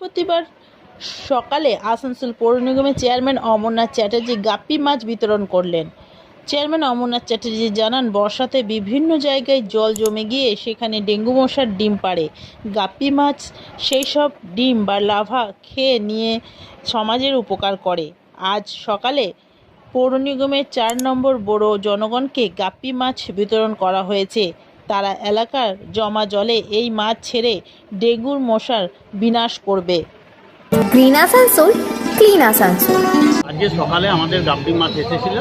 বৃহস্পতিবার সকালে আসানসোল পৌর নিগমের চেয়ারম্যান অমরনাথ চ্যাটার্জি গাপ্পি মাছ বিতরণ করলেন। চেয়ারম্যান অমরনাথ চ্যাটার্জি জানান, বর্ষাতে বিভিন্ন জায়গায় জল জমে গিয়ে সেখানে ডেঙ্গু মশার ডিম পাড়ে। গাপ্পি মাছ সেই সব ডিম বা লাভা খেয়ে নিয়ে সমাজের উপকার করে। আজ সকালে পৌর নিগমের চার নম্বর বড় জনগণকে গাপ্পি মাছ বিতরণ করা হয়েছে। তারা এলাকার জমা জলে এই মাছ ছেড়ে ডেঙ্গুর মশার বিনাশ করবে। গ্রিন আসানসোল ক্লিন আসানসোল আজকে সকালে আমাদের গাব্বি মাছ এসেছিল।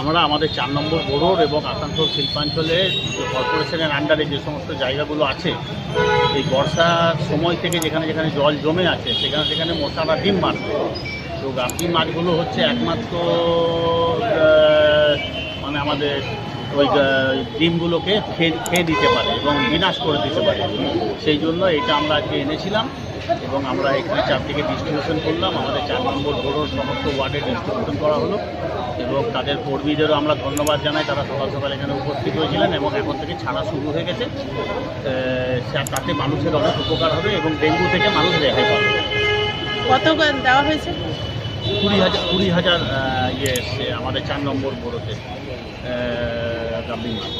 আমরা আমাদের চার নম্বর বোরোর এবং আসানসোল শিল্পাঞ্চলে কর্পোরেশনের আন্ডারে যে সমস্ত জায়গাগুলো আছে এই বর্ষার সময় থেকে যেখানে যেখানে জল জমে আছে সেখানে সেখানে মশারা ডিম মারছে। তো গাব্বি মাছগুলো হচ্ছে একমাত্র মানে আমাদের ওই ডিমগুলোকে খেয়ে দিতে পারে এবং বিনাশ করে দিতে পারে। সেই জন্য এটা আমরা আজকে এনেছিলাম এবং আমরা এখানে চারদিকে ডিস্ট্রিবিউশন করলাম। আমাদের চার নম্বর বোর্ডের সমস্ত ওয়ার্ডে ডিস্ট্রিবিউশন করা হলো এবং তাদের কর্মীদেরও আমরা ধন্যবাদ জানাই। তারা সকাল সকাল এখানে উপস্থিত হয়েছিলেন এবং এখন থেকে ছাড়া শুরু হয়ে গেছে। তাতে মানুষের অনেক উপকার হবে এবং ডেঙ্গু থেকে মানুষ রেহাই পাবে। কত দেওয়া হয়েছে? কুড়ি হাজার কুড়ি হাজার ইয়ে এসছে আমাদের চার নম্বর বড়োতে মাছ